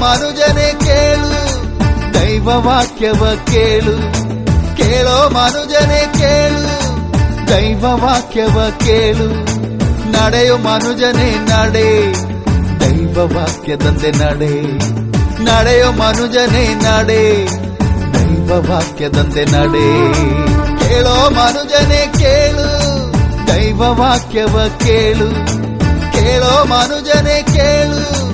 ಮನುಜನೆ ಕೇಳು ದೈವ ವಾಕ್ಯವ ಕೇಳು. ಕೇಳೋ ಮನುಜನೆ ಕೇಳು ದೈವ ವಾಕ್ಯವ ಕೇಳು. ನಡೆಯೋ ಮನುಜನೆ ನಡೆ ದೈವ ವಾಕ್ಯದಂತೆ ನಡೆ. ನಡೆಯೋ ಮನುಜನೆ ನಡೆ ದೈವ ವಾಕ್ಯದಂತೆ ನಡೆ. ಕೇಳೋ ಮನುಜನೆ ಕೇಳು ದೈವ ವಾಕ್ಯವ ಕೇಳು. ಕೇಳೋ ಮನುಜನೆ ಕೇಳು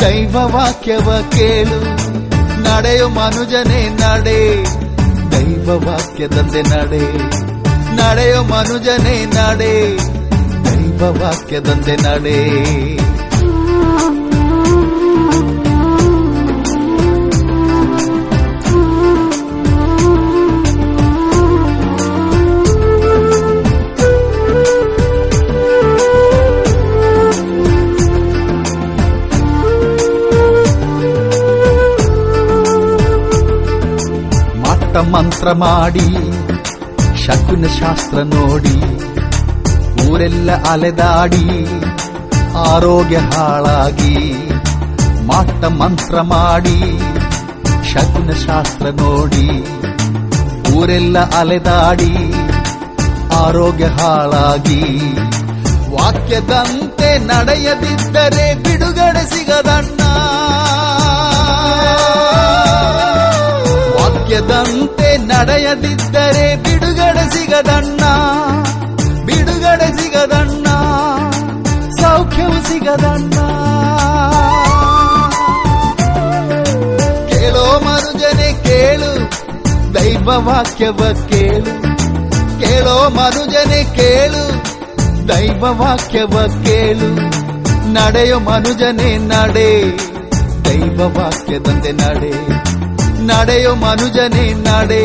ದೈವ ವಾಕ್ಯವ ಕೇಳು. ನಡೆಯು ಮನುಜನೇ ನಡೆ. ದೈವ ವಾಕ್ಯದಂತೆ ನಡೆ. ನಡೆಯೋ ಮನುಜನೇ ನಡೆ. ದೈವ ವಾಕ್ಯದಂತೆ ನಡೆ. ಮಂತ್ರ ಮಾಡಿ, ಶಕುನ ಶಾಸ್ತ್ರ ನೋಡಿ, ಊರೆಲ್ಲ ಅಲೆದಾಡಿ, ಆರೋಗ್ಯ ಹಾಳಾಗಿ ಮಾಟ ಮಂತ್ರ ಮಾಡಿ, ಶಕುನ ಶಾಸ್ತ್ರ ನೋಡಿ, ಊರೆಲ್ಲ ಅಲೆದಾಡಿ, ಆರೋಗ್ಯ ಹಾಳಾಗಿ. ವಾಕ್ಯದಂತೆ ನಡೆಯದಿದ್ದರೆ ಬಿಡುಗಡೆ ಸಿಗದಣ್ಣ. ನಡೆಯದಿದ್ದರೆ ಬಿಡುಗಡೆ ಸಿಗದಣ್ಣ ಬಿಡುಗಡೆ ಸಿಗದಣ್ಣ, ಸೌಖ್ಯವು ಸಿಗದಣ್ಣ. ಕೇಳೋ ಮನುಜನೆ ಕೇಳು, ದೈವ ವಾಕ್ಯವ ಕೇಳು. ಕೇಳೋ ಮನುಜನೆ ಕೇಳು, ದೈವ ವಾಕ್ಯವ ಕೇಳು. ನಡೆಯೋ ಮನುಜನೆ ನಡೆ, ದೈವ ವಾಕ್ಯದಂತೆ ನಡೆ. ನಡೆಯೋ ಮನುಜನೆ ನಡೆ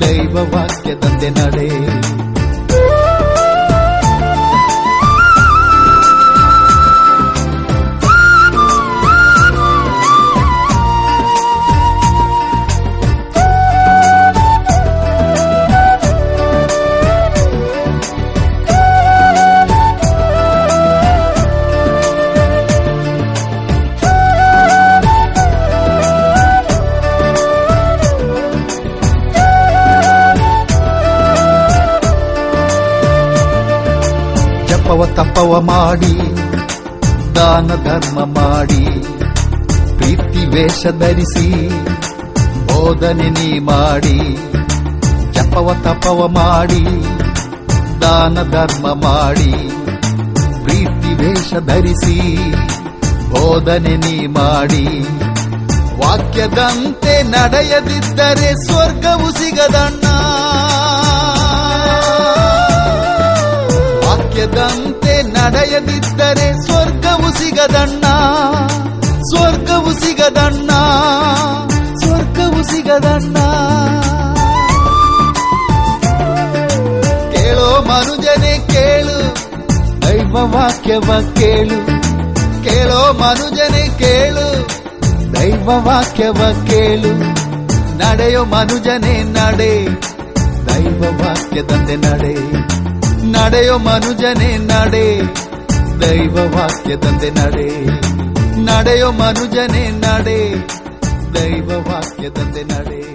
ದೈವ ವಾಕ್ಯದಂತೆ ನಡೆ ಜಪವ ತಪವ ಮಾಡಿ, ದಾನ ಧರ್ಮ ಮಾಡಿ, ಪ್ರೀತಿ ವೇಷ ಧರಿಸಿ, ಬೋಧನೆ ನೀ ಮಾಡಿ, ಜಪವ ತಪವ ಮಾಡಿ, ದಾನ ಧರ್ಮ ಮಾಡಿ, ಪ್ರೀತಿ ವೇಷ ಧರಿಸಿ, ಬೋಧನೆ ನೀ ಮಾಡಿ. ವಾಕ್ಯದಂತೆ ನಡೆಯದಿದ್ದರೆ ಸ್ವರ್ಗವು ಸಿಗದಣ್ಣ. ವಾಕ್ಯದಂತೆ ನಡೆಯದಿದ್ದರೆ ಸ್ವರ್ಗವು ಸಿಗದಣ್ಣ ಸ್ವರ್ಗವು ಸಿಗದಣ್ಣ ಸ್ವರ್ಗವು ಸಿಗದಣ್ಣ. ಕೇಳೋ ಮನುಜನೆ ಕೇಳು ದೈವ ವಾಕ್ಯವ ಕೇಳು. ಕೇಳೋ ಮನುಜನೆ ಕೇಳು ದೈವ ವಾಕ್ಯವ ಕೇಳು. ನಡೆಯೋ ಮನುಜನೆ ನಡೆ ದೈವ ವಾಕ್ಯದಂತೆ ನಡೆ. ನಡೆಯೋ ಮನುಜನೇ ನಡೆ. ದೈವ ವಾಕ್ಯದಂತೆ ನಡೆ. ನಡೆಯೋ ಮನುಜನೇ ನಡೆ. ದೈವ ವಾಕ್ಯದಂತೆ ನಡೆ.